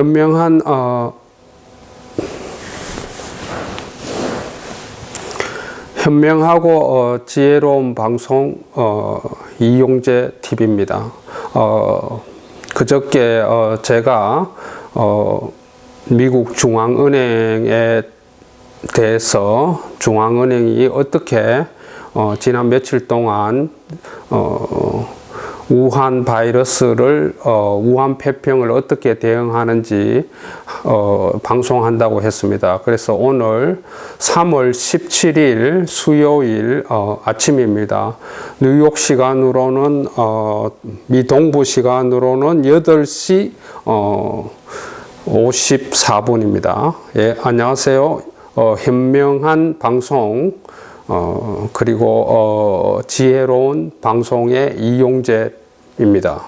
현명한 어, 현명하고 어, 지혜로운 방송 어, 이용재 TV입니다. 어, 그저께 어, 제가 어, 미국 중앙은행에 대해서 중앙은행이 어떻게 어, 지난 며칠 동안 어, 우한 바이러스를 어, 우한 폐병을 어떻게 대응하는지 어, 방송한다고 했습니다. 그래서 오늘 3월 17일 수요일 어, 아침입니다. 뉴욕 시간으로는 어, 미 동부 시간으로는 8시 어, 54분입니다. 예, 안녕하세요. 어, 현명한 방송 어, 그리고 어, 지혜로운 방송의 이용재 입니다.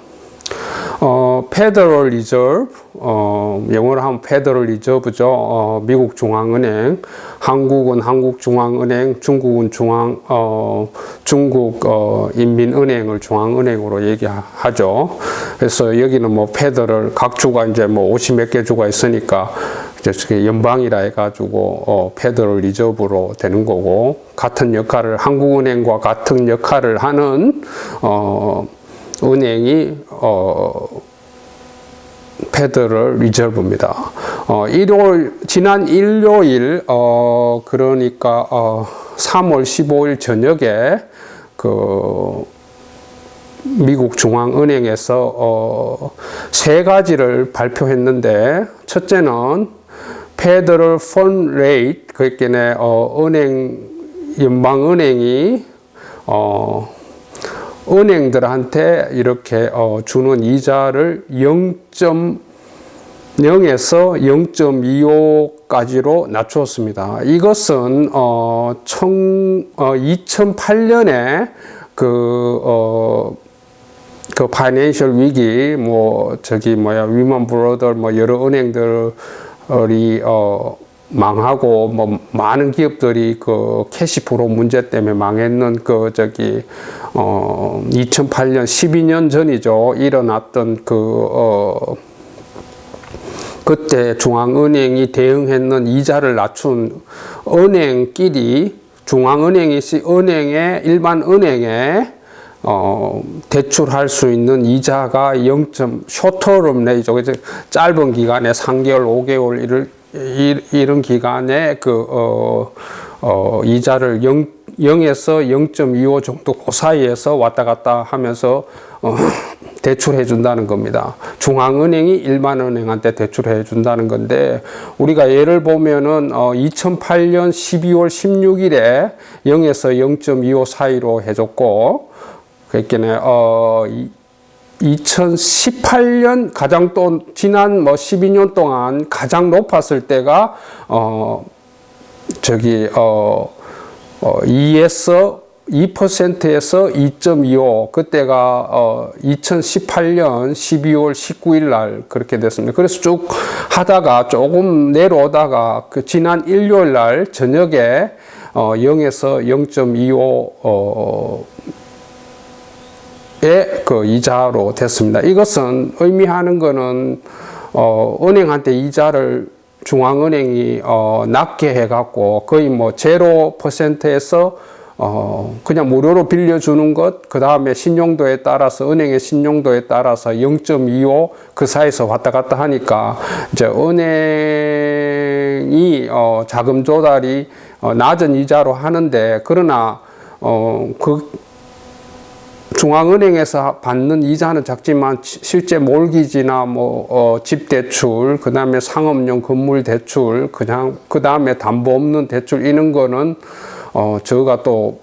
어, Federal Reserve, 어, 영어로 하면 Federal Reserve죠. 어, 미국 중앙은행, 한국은 한국중앙은행, 중국은 중앙, 어, 중국 어, 인민은행을 중앙은행으로 얘기하죠. 그래서 여기는 뭐 Federal 각 주가 이제 뭐 50몇 개 주가 있으니까 이제 연방이라 해가지고 어, 페더럴 리저브로 되는 거고 같은 역할을 한국은행과 같은 역할을 하는 어, 은행이 어, 페더럴 리저브입니다. 어, 일요일 지난 일요일 어, 그러니까 어, 3월 15일 저녁에 그 미국 중앙은행에서 어, 세 가지를 발표했는데 첫째는 페더럴 펀 레이트 그러니까 어, 은행 연방은행이 어, 은행들한테 이렇게 어, 주는 이자를 0.0에서 0.25까지로 낮추었습니다. 이것은 어, 청, 어, 2008년에 그, 어, 그 파이낸셜 위기 뭐 저기 뭐야 위먼 브로더 뭐 여러 은행들이 어 망하고 뭐 많은 기업들이 그 캐시프로 문제 때문에 망했는 그 저기 어 2008년 12년 전이죠 일어났던 그어 그때 중앙은행이 대응했는 이자를 낮춘 은행끼리 중앙은행이 은행에 일반 은행에 어, 대출할 수 있는 이자가 0. 쇼터럼 레이죠. 이제 짧은 기간에 3개월, 5개월 이를 이 런 기간에 그 어, 어, 이자를 0, 0에서 0.25 정도 그 사이에서 왔다 갔다 하면서 어, 대출해 준다는 겁니다. 중앙은행이 일반은행한테 대출해 준다는 건데 우리가 예를 보면은 어, 2008년 12월 16일에 0에서 0.25 사이로 해줬고 그랬겠네. 어, 2018년 가장 또 지난 뭐 12년 동안 가장 높았을 때가 어 저기 어, 어 2에서 2%에서 2.25 그때가 어 2018년 12월 19일 날 그렇게 됐습니다. 그래서 쭉 하다가 조금 내려오다가 그 지난 일요일 날 저녁에 어 0에서 0.25 어 그 이자로 됐습니다. 이것은 의미하는 것은 어, 은행한테 이자를 중앙은행이 어, 낮게 해갖고 거의 뭐 제로 퍼센트에서 어, 그냥 무료로 빌려주는 것, 그 다음에 신용도에 따라서, 은행의 신용도에 따라서 0.25 그 사이에서 왔다 갔다 하니까, 이제 은행이, 어, 자금 조달이, 어, 낮은 이자로 하는데, 그러나, 어, 그, 중앙은행에서 받는 이자는 작지만 실제 몰기지나 뭐 어, 집 대출, 그 다음에 상업용 건물 대출, 그냥 그 다음에 담보 없는 대출 이런 거는 어, 저가 또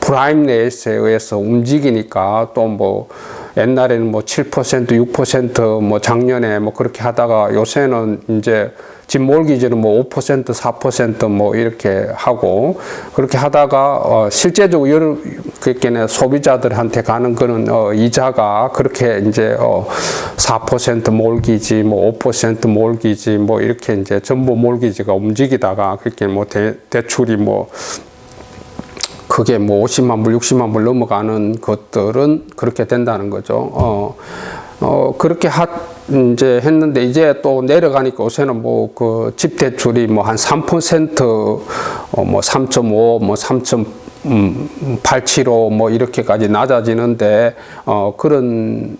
프라임 레이스에 의해서 움직이니까 또 뭐 옛날에는 뭐 7%, 6%뭐 작년에 뭐 그렇게 하다가 요새는 이제 집 몰기지는 뭐 5%, 4%뭐 이렇게 하고 그렇게 하다가 어 실제적으로 여러 그렇게는 소비자들한테 가는 거는 어 이자가 그렇게 이제 어4% 몰기지 뭐 5% 몰기지 뭐 이렇게 이제 전부 몰기지가 움직이다가 그렇게 뭐 대, 대출이 뭐 그게 뭐 50만 불, 60만 불 넘어가는 것들은 그렇게 된다는 거죠. 어, 어, 그렇게 하, 이제 했는데 이제 또 내려가니까 요새는 뭐 그 집 대출이 뭐 한 3%, 어뭐 3.5, 뭐 3. 음, 875, 뭐 이렇게까지 낮아지는데 어 그런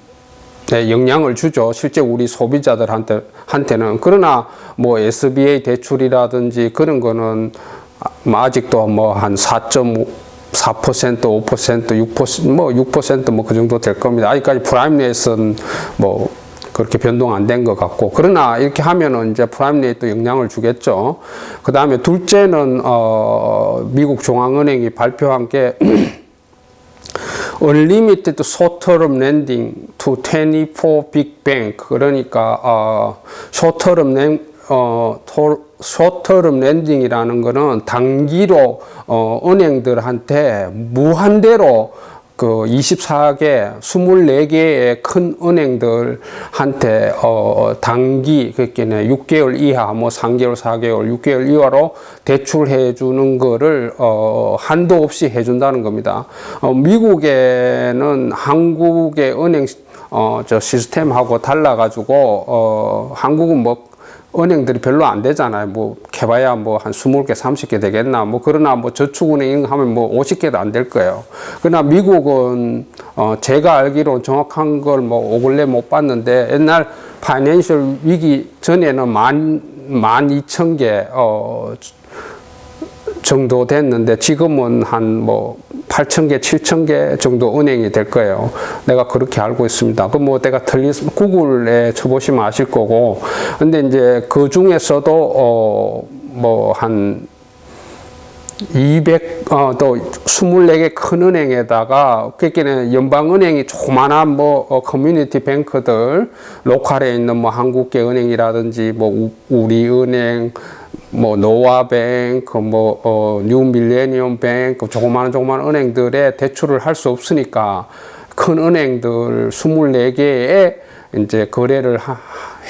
네, 영향을 주죠. 실제 우리 소비자들한테 한테는 그러나 뭐 SBA 대출이라든지 그런 거는 아- 뭐 아직도 뭐 한 4.5 4%, 5%, 6%, 뭐 6%, 뭐 그 정도 될 겁니다. 아직까지 프라임 레이스는 뭐 그렇게 변동 안 된 것 같고 그러나 이렇게 하면은 이제 프라임 레이트 영향을 주겠죠. 그 다음에 둘째는 어 미국 중앙은행이 발표한 게 Unlimited short-term lending to 24 big bank 그러니까 어, 어, 토- short-term lending이라는 거는 단기로 어, 은행들한테 무한대로 그 24개, 24개의 큰 은행들한테 어 단기 그렇게네 6개월 이하 뭐 3개월, 4개월, 6개월 이하로 대출해 주는 거를 어 한도 없이 해 준다는 겁니다. 어 미국에는 한국의 은행 어 저 시스템하고 달라 가지고 어 한국은 뭐 은행들이 별로 안 되잖아요. 뭐, 개봐야 뭐 한 20개, 30개 되겠나. 뭐, 그러나 뭐 저축은행 하면 뭐 50개도 안 될 거예요. 그러나 미국은, 어, 제가 알기로 정확한 걸 뭐 오글래 못 봤는데 옛날 파이낸셜 위기 전에는 만, 만 이천 개, 어, 정도 됐는데 지금은 한 뭐 8천 개, 7천 개 정도 은행이 될 거예요. 내가 그렇게 알고 있습니다. 그뭐 내가 틀리 구글에 쳐보시면 아실 거고. 근데 이제 그 중에서도 어 뭐 한 200, 어, 또 24개 큰 은행에다가, 그게는 연방은행이 조그만한 뭐, 어, 커뮤니티 뱅크들, 로컬에 있는 뭐 한국계 은행이라든지, 뭐, 우- 우리은행, 뭐, 노아뱅크, 뭐, 어, 뉴밀레니엄 뱅크, 조그마한 조그마한 은행들에 대출을 할 수 없으니까, 큰 은행들 24개에 이제 거래를 하,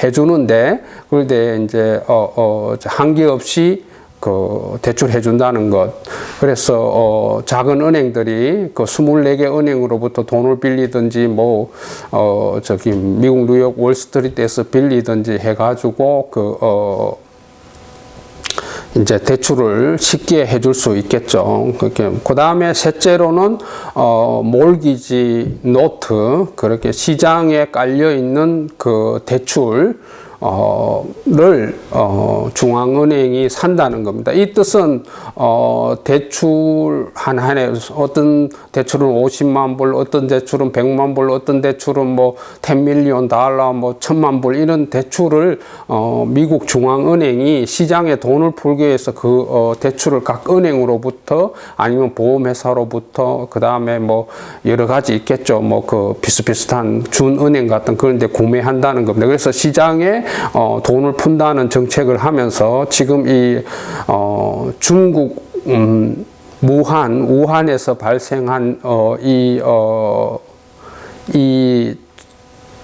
해주는데, 그런데 이제, 어, 어, 한계 없이 그 대출해 준다는 것. 그래서 어 작은 은행들이 그 24개 은행으로부터 돈을 빌리든지 뭐어 저기 미국 뉴욕 월스트리트에서 빌리든지 해 가지고 그어 이제 대출을 쉽게 해줄 수 있겠죠. 그렇게 그 다음에 셋째로는 어 몰기지 노트 그렇게 시장에 깔려 있는 그 대출 어를 어 중앙은행이 산다는 겁니다. 이 뜻은 어 대출 한 한해 어떤 대출은 50만 불, 어떤 대출은 100만 불, 어떤 대출은 뭐 10밀리언 달러, 뭐 천만 불 이런 대출을 어 미국 중앙은행이 시장에 돈을 풀기 위해서 그 어 대출을 각 은행으로부터 아니면 보험회사로부터 그 다음에 뭐 여러 가지 있겠죠. 뭐 그 비슷비슷한 준은행 같은 그런 데 구매한다는 겁니다. 그래서 시장에 어 돈을 푼다는 정책을 하면서 지금 이 어 중국 음 무한 우한에서 발생한 어 이 어 이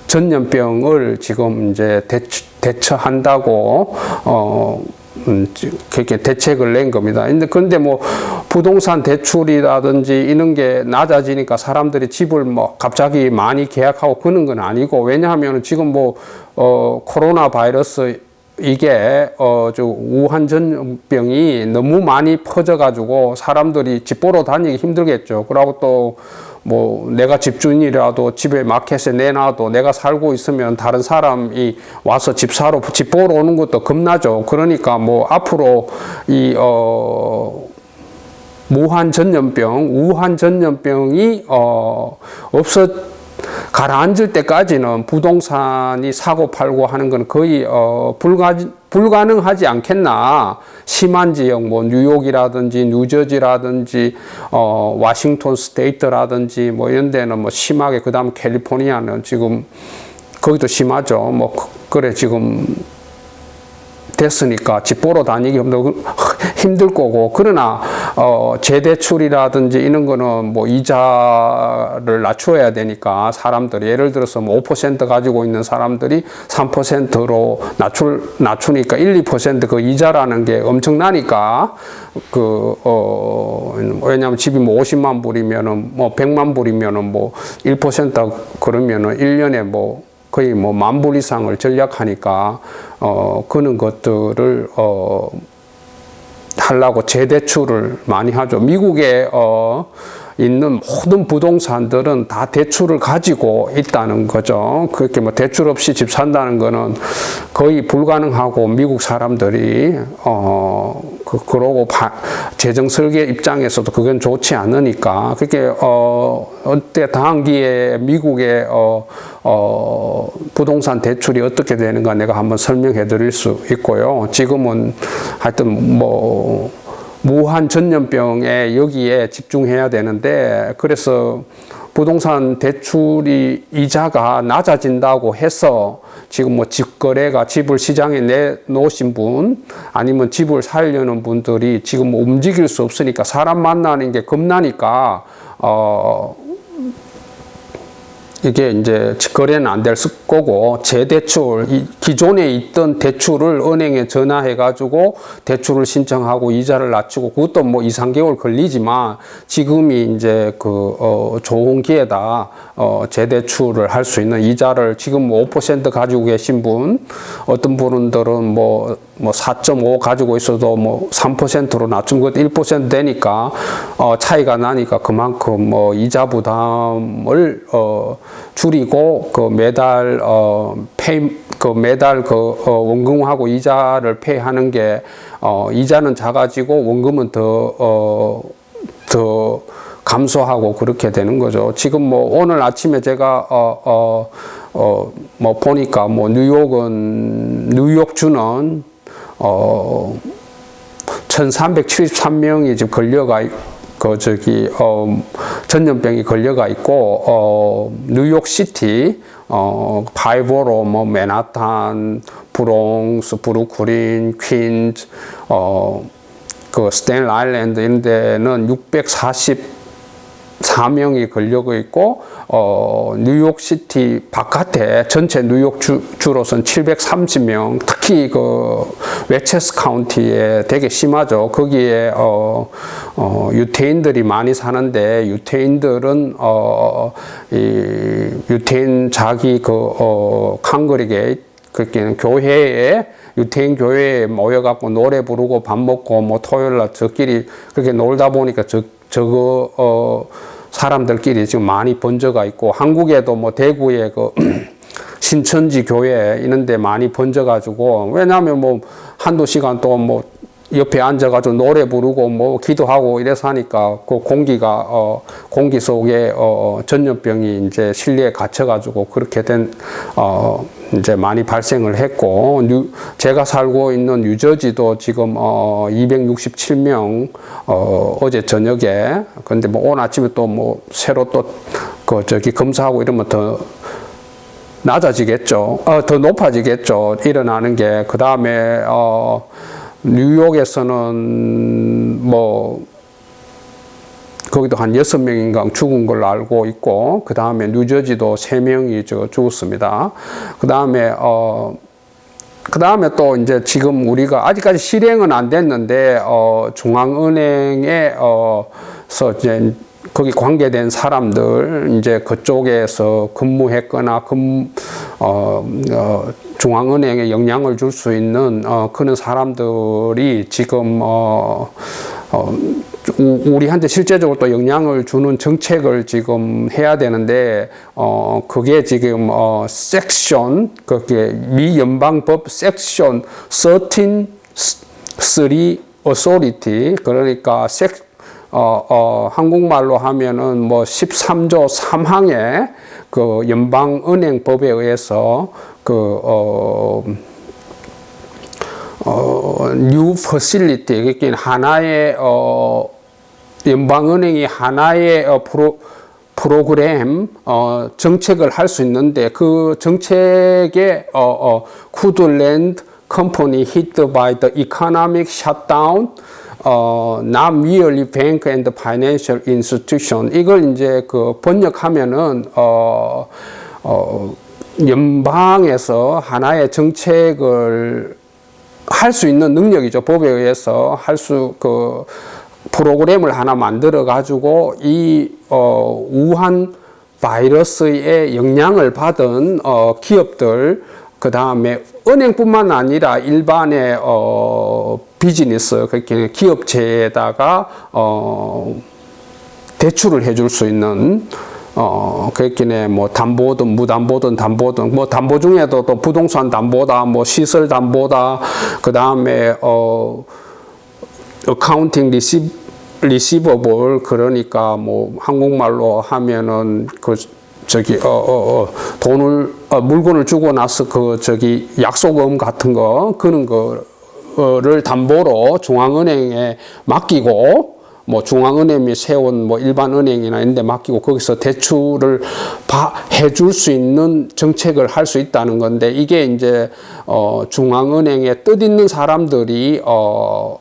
전염병을 지금 이제 대처, 대처한다고 어 음, 지- 그렇게 대책을 낸 겁니다. 근데 그런데 뭐 부동산 대출이라든지 이런 게 낮아지니까 사람들이 집을 뭐 갑자기 많이 계약하고 그런 건 아니고 왜냐하면 지금 뭐 어 코로나 바이러스 이게 어저 우한 전염병이 너무 많이 퍼져 가지고 사람들이 집 보러 다니기 힘들겠죠. 그러고 또 뭐 내가 집주인이라도 집에 마켓에 내놔도 내가 살고 있으면 다른 사람이 와서 집 사러 집 보러 오는 것도 겁나죠. 그러니까 뭐 앞으로 이어 무한 전염병, 우한 전염병이 어 없어 가라앉을 때까지는 부동산이 사고 팔고 하는 건 거의 어 불가 불가능하지 않겠나. 심한 지역 뭐 뉴욕이라든지 뉴저지라든지 어 워싱턴 스테이트라든지 뭐 이런 데는 뭐 심하게 그다음 캘리포니아는 지금 거기도 심하죠. 뭐 그- 그래 지금 됐으니까 집 보러 다니기 힘들, 거고. 그러나 어 재대출이라든지 이런 거는 뭐 이자를 낮춰야 되니까 사람들이 예를 들어서 뭐 5% 가지고 있는 사람들이 3%로 낮출 낮추니까 1, 2%그 이자라는 게 엄청나니까 그 어 왜냐하면 집이 뭐 50만 불이면은 뭐 100만 불이면은 뭐 1% 그러면은 1년에 뭐 거의 뭐 만불 이상을 전략하니까 어 그런 것들을 어 하려고 재대출을 많이 하죠. 미국에 어 있는 모든 부동산들은 다 대출을 가지고 있다는 거죠. 그렇게 뭐 대출 없이 집 산다는 거는 거의 불가능하고 미국 사람들이 어 그, 그러고 바, 재정 설계 입장에서도 그건 좋지 않으니까 그렇게 어 어때 단기에 미국의 어, 어 부동산 대출이 어떻게 되는가 내가 한번 설명해 드릴 수 있고요. 지금은 하여튼 뭐 무한 전염병에 여기에 집중해야 되는데 그래서 부동산 대출이 이자가 낮아진다고 해서 지금 뭐 집거래가 집을 시장에 내놓으신 분 아니면 집을 살려는 분들이 지금 뭐 움직일 수 없으니까 사람 만나는 게 겁나니까 어 이게 이제 거래는 안 될 거고 재대출 이 기존에 있던 대출을 은행에 전화해 가지고 대출을 신청하고 이자를 낮추고 그것도 뭐 2, 3개월 걸리지만 지금이 이제 그 어, 좋은 기회다. 어, 재대출을 할 수 있는 이자를 지금 뭐5% 가지고 계신 분 어떤 분들은 뭐 뭐 4.5 가지고 있어도 뭐 3%로 낮춘 것도 1% 되니까 어 차이가 나니까 그만큼 뭐 이자 부담을 어 줄이고 그 매달 어 페이 그 매달 그 어, 원금하고 이자를 페이하는 게 어 이자는 작아지고 원금은 더어더 감소하고 그렇게 되는 거죠. 지금 뭐 오늘 아침에 제가 어 어 어 뭐 보니까 뭐 뉴욕은 뉴욕주는 어 1373명이 지금 걸려가 있- 그 저기 어 전염병이 걸려가 있고 어 뉴욕시티 어 바이보로 뭐 맨하탄 브롱스 브루클린 퀸즈 어 그 스탠 아일랜드 이런 데는 640 4명이 걸려고 있고 어 뉴욕시티 바깥에 전체 뉴욕 주, 주로선 730명 특히 그 웨체스 카운티에 되게 심하죠. 거기에 어, 어 유태인들이 많이 사는데 유태인들은 어 이 유태인 자기 그 어 칸거리게 그렇게는 교회에 유태인 교회에 모여갖고 노래 부르고 밥 먹고 뭐 토요일 날 저끼리 그렇게 놀다 보니까 저 저거 어 사람들끼리 지금 많이 번져가 있고 한국에도 뭐 대구에 그 신천지 교회 이런데 많이 번져가지고 왜냐하면 뭐 한두 시간 또뭐 옆에 앉아가지고 노래 부르고 뭐 기도하고 이래서 하니까 그 공기가 어 공기 속에 어 전염병이 이제 실내에 갇혀가지고 그렇게 된어 이제 많이 발생을 했고 뉴, 제가 살고 있는 뉴저지도 지금 어 267명 어 어제 저녁에 근데 뭐 오늘 아침에 또 뭐 새로 또 그 저기 검사하고 이러면 더 낮아지겠죠. 어, 더 높아지겠죠. 일어나는 게. 그 다음에, 어, 뉴욕에서는 뭐, 거기도 한 여섯 명인가 죽은 걸로 알고 있고, 그 다음에 뉴저지도 세 명이 저 죽었습니다. 그 다음에, 어, 그 다음에 또 이제 지금 우리가 아직까지 실행은 안 됐는데, 어, 중앙은행에, 어, 서 이제 거기 관계된 사람들, 이제 그쪽에서 근무했거나 근, 어, 어, 중앙은행에 영향을 줄 수 있는, 어, 그런 사람들이 지금, 어, 어, 우- 우리한테 실제적으로 또 영향을 주는 정책을 지금 해야 되는데 어 그게 지금 어 섹션 그게 미 연방법 섹션 13 3 authority 그러니까 섹 어, 어, 한국말로 하면은 뭐 13조 3항의 그 연방은행법에 의해서 그, 어, 어, new facility, 그러니까 하나의, 어, 연방은행이 하나의 어, 프로, 프로그램, 어, 정책을 할 수 있는데 그 정책에, 어, 어, land company hit by the economic shutdown, 어, merely bank and financial institution. 이걸 이제 그 번역하면은, 어, 어, 연방에서 하나의 정책을 할 수 있는 능력이죠. 법에 의해서 할 수그 프로그램을 하나 만들어 가지고 이 어, 우한 바이러스의 영향을 받은 어, 기업들 그 다음에 은행뿐만 아니라 일반의 어, 비즈니스 그렇게 기업체에다가 어, 대출을 해줄 수 있는 어 그렇게 뭐 담보든 무담보든 담보든 뭐 담보 중에도 또 부동산 담보다 뭐 시설 담보다 그 다음에 어 어카운팅 리시 리시버블 그러니까 뭐 한국말로 하면은 그 저기 어 어 어 돈을 어, 물건을 주고 나서 그 저기 약속음 같은 거 그런 거를 담보로 중앙은행에 맡기고 뭐 중앙은행이 세운 뭐 일반 은행이나 이런 데 맡기고 거기서 대출을 바, 해줄 수 있는 정책을 할 수 있다는 건데 이게 이제 어 중앙은행에 뜻 있는 사람들이 어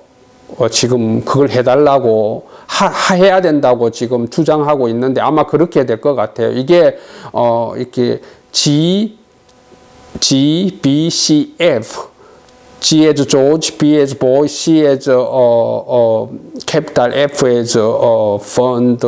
어, 지금 그걸 해달라고 하, 해야 된다고 지금 주장하고 있는데 아마 그렇게 될 것 같아요. 이게 어 이렇게 G G B C F G as George, B as boy, C as 어, 어, capital, F as 어, fund,